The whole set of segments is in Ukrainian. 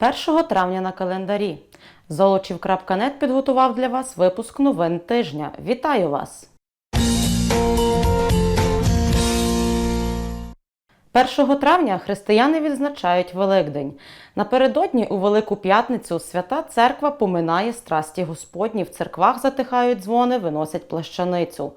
1 травня на календарі. Золочів.нет підготував для вас випуск новин тижня. Вітаю вас! 1 травня християни відзначають Великдень. Напередодні у Велику П'ятницю Свята Церква поминає страсті Господні. В церквах затихають дзвони, виносять плащаницю.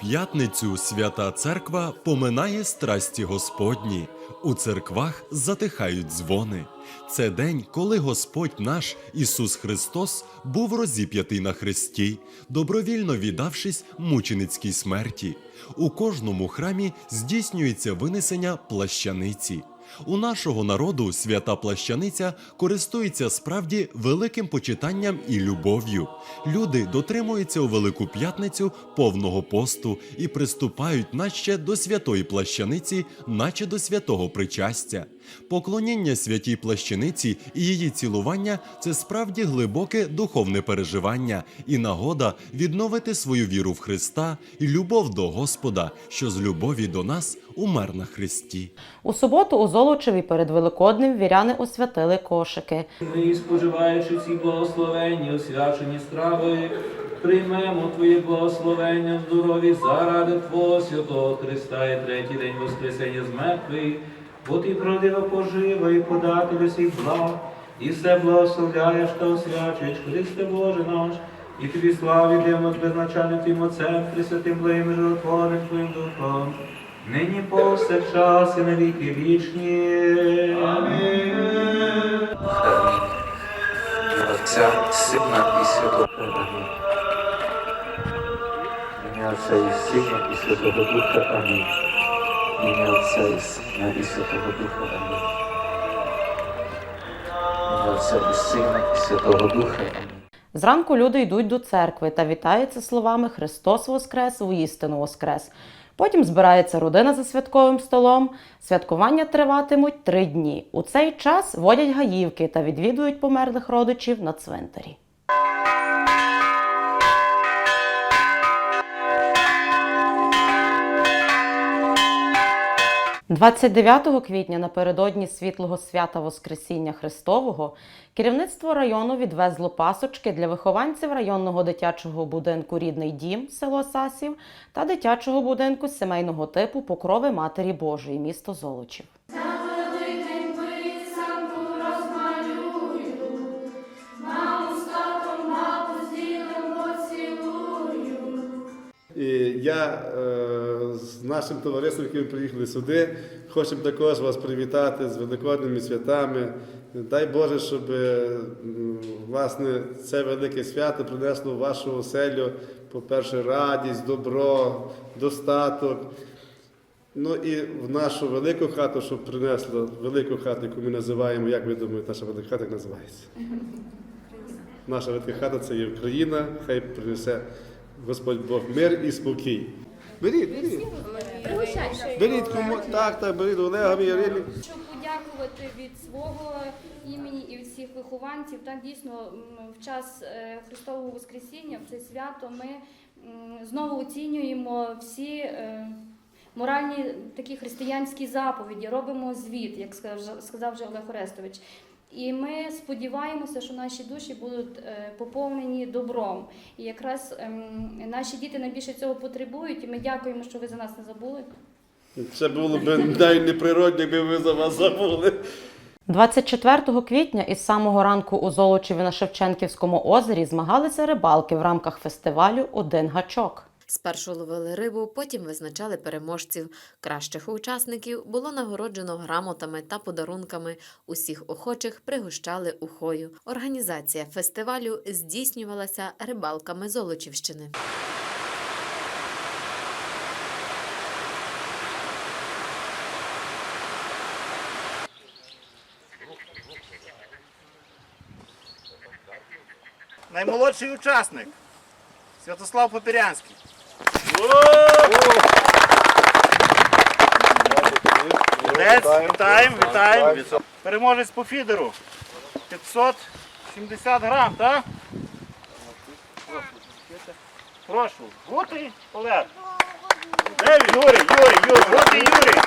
П'ятницю свята церква поминає страсті Господні. У церквах затихають дзвони. Це день, коли Господь наш Ісус Христос був розіп'ятий на хресті, добровільно віддавшись мученицькій смерті. У кожному храмі здійснюється винесення плащаниці. У нашого народу свята плащаниця користується справді великим почитанням і любов'ю. Люди дотримуються у Велику П'ятницю повного посту і приступають наче до святої плащаниці, наче до святого причастя. Поклоніння святій плащаниці і її цілування це справді глибоке духовне переживання і нагода відновити свою віру в Христа і любов до Господа, що з любові до нас умер на Христі. У суботу у Золочеві перед Великоднем віряни освятили кошики. Ми, споживаючи ці благословенні, освячені страви, приймемо Твоє благословення в здоров'ї заради Твого святого Христа і третій день Воскресення з мертвих, бо Ти правдиво пожива і податель усіх благ, і все благословляєш та освячуєш, Христе Боже наш, і Тобі славі даємо безначальним Твоїм Отцем, Пресвятим благим і животворним Твоїм Духом, нині повсякчас і на віки вічні. Амінь. Отця, Сина і Святого. В Ім'я Отця і Сина і Святого Духа Амінь. Ім'я Отця і Сина Святого Духа Амінь. Ім'я Отця і Сина і Святого Духа Амінь. Зранку люди йдуть до церкви та вітаються словами Христос Воскрес, воістину Воскрес. Потім збирається родина за святковим столом. Святкування триватимуть три дні. У цей час водять гаївки та відвідують померлих родичів на цвинтарі. 29 квітня напередодні світлого свята Воскресіння Христового керівництво району відвезло пасочки для вихованців районного дитячого будинку Рідний дім село Сасів та дитячого будинку сімейного типу Покрови Матері Божої місто Золочів. Я е, з нашим товариством, яким приїхали сюди, хочемо також вас привітати з великодними святами. Дай Боже, щоб е, власне це велике свято принесло в вашу оселю, по-перше, радість, добро, достаток. Ну і в нашу велику хату, щоб принесло велику хату, яку ми називаємо, як ви думаєте, наша велика хата як називається? Наша велика хата це є Україна, хай принесе Господь Бог мир і спокій. Беріть, беріть. Беріть кому так, так, беріть Олегові, Ярині. Щоб подякувати від свого імені і від всіх вихованців, так дійсно м, в час е, Христового Воскресіння, в це свято, ми м, знову оцінюємо всі е, моральні такі християнські заповіді, робимо звіт, як скаж- сказав вже Олег Орестович. І ми сподіваємося, що наші душі будуть е, поповнені добром. І якраз ем, наші діти найбільше цього потребують, і ми дякуємо, що ви за нас не забули. Це було б навіть неприродно, якби ви за вас забули. 24 квітня із самого ранку у Золочеві на Шевченківському озері змагалися рибалки в рамках фестивалю Один гачок. Спершу ловили рибу, потім визначали переможців. Кращих учасників було нагороджено грамотами та подарунками. Усіх охочих пригощали ухою. Організація фестивалю здійснювалася рибалками Золочівщини. Наймолодший учасник. Святослав Попірянський. Вітаємо, вітаємо. Переможець по фідеру. 570 грам, так? Прошу. Гутий, Олег. Де? Юрій, Юрій, Юрій, Гутий, Юрій.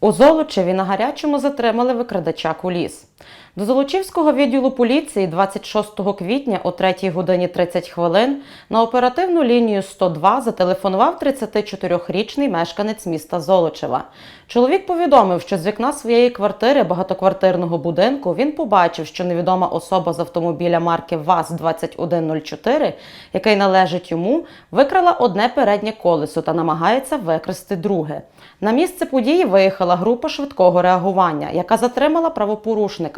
У Золочеві на гарячому затримали викрадача куліс. До Золочівського відділу поліції 26 квітня о 3 годині 30 хвилин на оперативну лінію 102 зателефонував 34-річний мешканець міста Золочева. Чоловік повідомив, що з вікна своєї квартири багатоквартирного будинку він побачив, що невідома особа з автомобіля марки ВАЗ-2104, який належить йому, викрала одне переднє колесо та намагається викрасти друге. На місце події виїхала група швидкого реагування, яка затримала правопорушника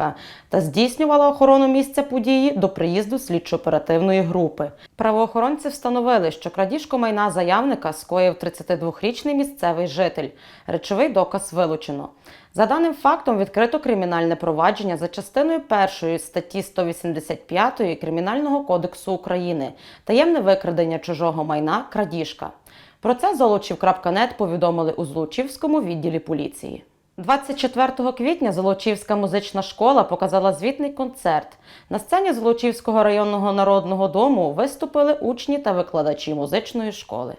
та здійснювала охорону місця події до приїзду слідчо-оперативної групи. Правоохоронці встановили, що крадіжку майна заявника скоїв 32-річний місцевий житель. Речовий доказ вилучено. За даним фактом відкрито кримінальне провадження за частиною першої статті 185 Кримінального кодексу України таємне викрадення чужого майна крадіжка. Про це Золочів.нет повідомили у Золочівському відділі поліції. 24 квітня Золочівська музична школа показала звітний концерт. На сцені Золочівського районного народного дому виступили учні та викладачі музичної школи.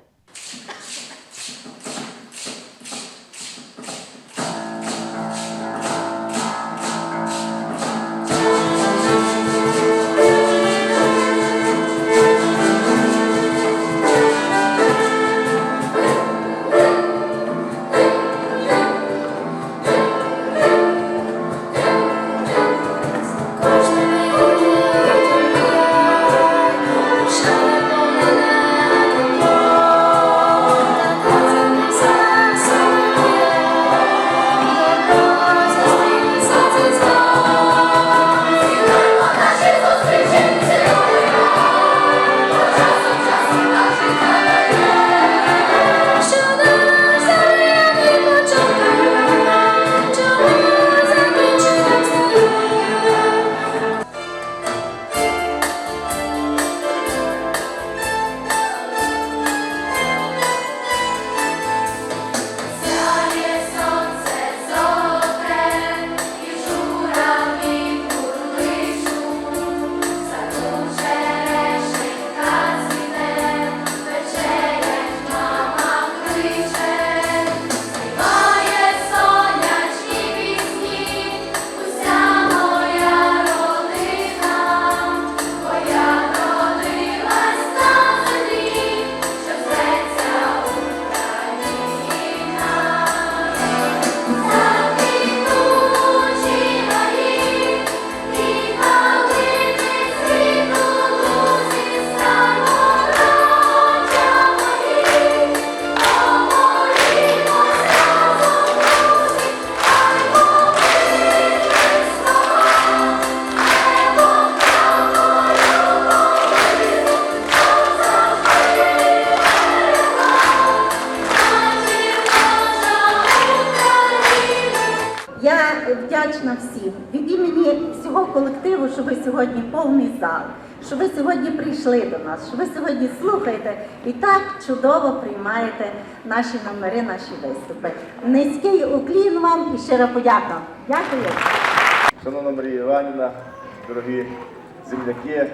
Від всього колективу, що ви сьогодні повний зал, що ви сьогодні прийшли до нас, що ви сьогодні слухаєте і так чудово приймаєте наші номери, наші виступи. Низький уклін вам і щира подяка. Дякую. Шановна Марія Іванівна, дорогі земляки,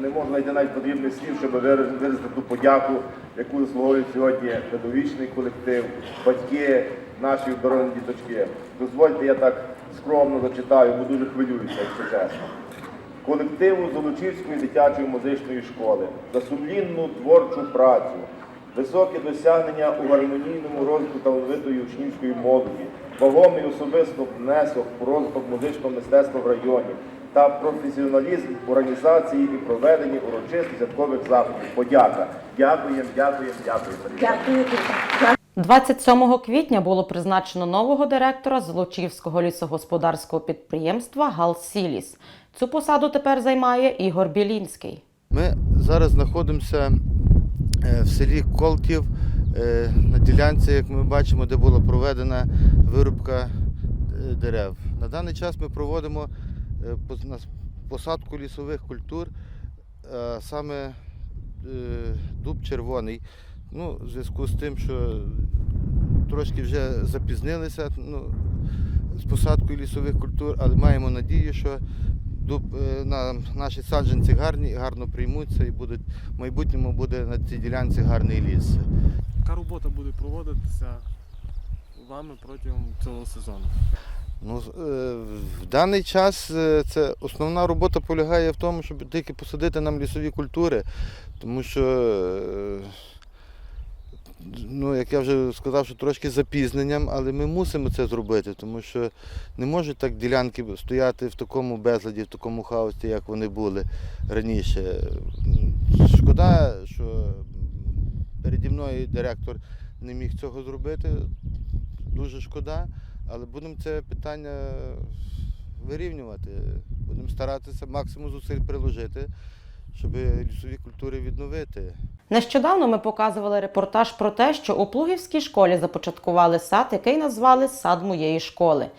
не можна знайти навіть потрібних слів, щоб виразити ту подяку, яку заслуговують сьогодні педагогічний колектив, батьки, наші дорогі діточки. Дозвольте, я так скромно зачитаю, бо дуже хвилююся, якщо чесно. Колективу Золочівської дитячої музичної школи за сумлінну творчу працю, високі досягнення у гармонійному розвитку талановитої учнівської молоді, вагомий особисто внесок у розвиток музичного мистецтва в районі та професіоналізм в організації і проведенні урочистих святкових заходів. Подяка. Дякуємо, дякуємо, дякуємо. Дякую дуже. Дякую. 27 квітня було призначено нового директора Золочівського лісогосподарського підприємства «Галсіліс». Цю посаду тепер займає Ігор Білінський. Ми зараз знаходимося е, в селі Колтів е, на ділянці, як ми бачимо, де була проведена вирубка е, дерев. На даний час ми проводимо посадку лісових культур, саме дуб червоний. Ну, в зв'язку з тим, що трошки вже запізнилися ну, з посадкою лісових культур, але маємо надію, що дуб, е, на, наші саджанці гарні, гарно приймуться і будуть, в майбутньому буде на цій ділянці гарний ліс. Яка робота буде проводитися вами протягом цього сезону? Ну, е, в даний час е, це основна робота полягає в тому, щоб тільки посадити нам лісові культури, тому що, ну, як я вже сказав, що трошки запізненням, але ми мусимо це зробити, тому що не можуть так ділянки стояти в такому безладі, в такому хаосі, як вони були раніше. Шкода, що переді мною директор не міг цього зробити. Дуже шкода. Але будемо це питання вирівнювати. Будемо старатися максимум зусиль приложити, щоб лісові культури відновити. Нещодавно ми показували репортаж про те, що у Плугівській школі започаткували сад, який назвали Сад моєї школи.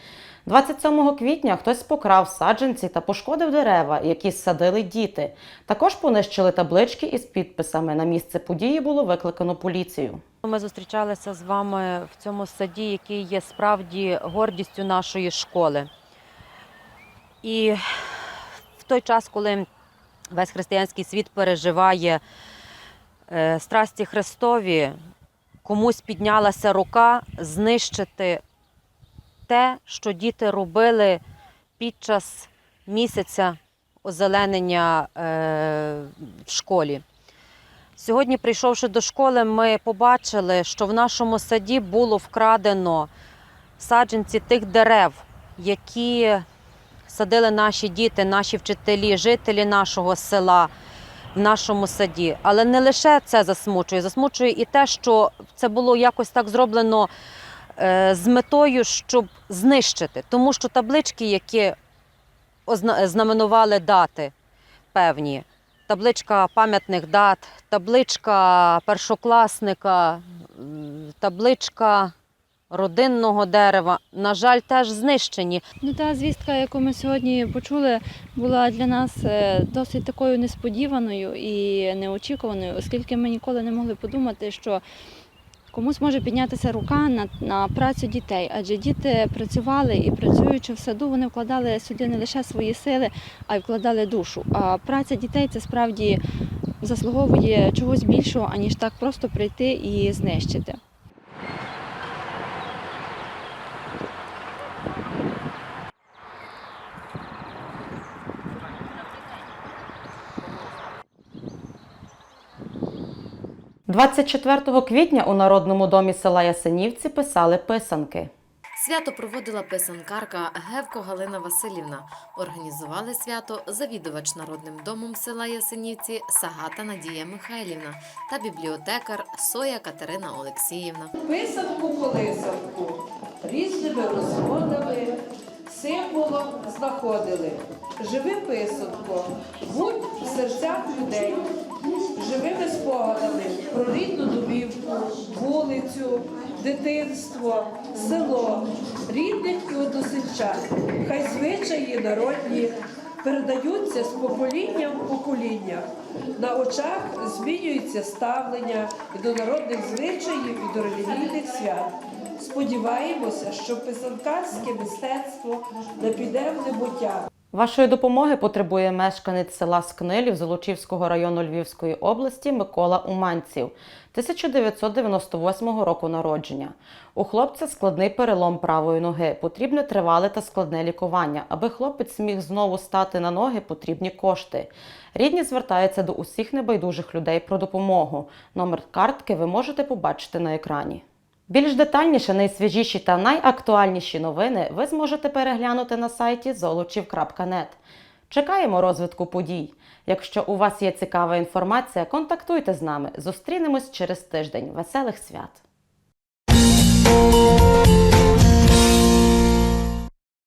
27 квітня хтось покрав саджанці та пошкодив дерева, які садили діти. Також понищили таблички із підписами. На місце події було викликано поліцію. Ми зустрічалися з вами в цьому саді, який є справді гордістю нашої школи. І в той час, коли весь християнський світ переживає е, страсті Христові, комусь піднялася рука знищити те, що діти робили під час місяця озеленення е, в школі. Сьогодні, прийшовши до школи, ми побачили, що в нашому саді було вкрадено саджанці тих дерев, які садили наші діти, наші вчителі, жителі нашого села в нашому саді. Але не лише це засмучує, засмучує і те, що це було якось так зроблено е, з метою, щоб знищити. Тому що таблички, які знаменували дати певні, табличка пам'ятних дат, табличка першокласника, табличка родинного дерева, на жаль, теж знищені. Ну, та звістка, яку ми сьогодні почули, була для нас е, досить такою несподіваною і неочікуваною, оскільки ми ніколи не могли подумати, що комусь може піднятися рука на, на працю дітей, адже діти працювали і працюючи в саду, вони вкладали сюди не лише свої сили, а й вкладали душу. А праця дітей це справді заслуговує чогось більшого, аніж так просто прийти і знищити. – 24 квітня у Народному домі села Ясенівці писали писанки. Свято проводила писанкарка Гевко Галина Васильівна. Організували свято завідувач народним домом села Ясенівці Сагата Надія Михайлівна та бібліотекар Соя Катерина Олексіївна. Писанку колисанку різними розходами, символом знаходили. Живи писанко, будь в серцях людей, живими спогадами про рідну домівку, вулицю, дитинство, село, рідних і односельчан. Хай звичаї народні передаються з покоління в покоління. На очах змінюється ставлення і до народних звичаїв, і до релігійних свят. Сподіваємося, що писанкарське мистецтво не піде в небуття. Вашої допомоги потребує мешканець села Скнилів Золочівського району Львівської області Микола Уманців, 1998 року народження. У хлопця складний перелом правої ноги. Потрібне тривале та складне лікування. Аби хлопець міг знову стати на ноги, потрібні кошти. Рідні звертаються до усіх небайдужих людей про допомогу. Номер картки ви можете побачити на екрані. Більш детальніше, найсвіжіші та найактуальніші новини ви зможете переглянути на сайті золочів.нет. Чекаємо розвитку подій. Якщо у вас є цікава інформація, контактуйте з нами. Зустрінемось через тиждень. Веселих свят!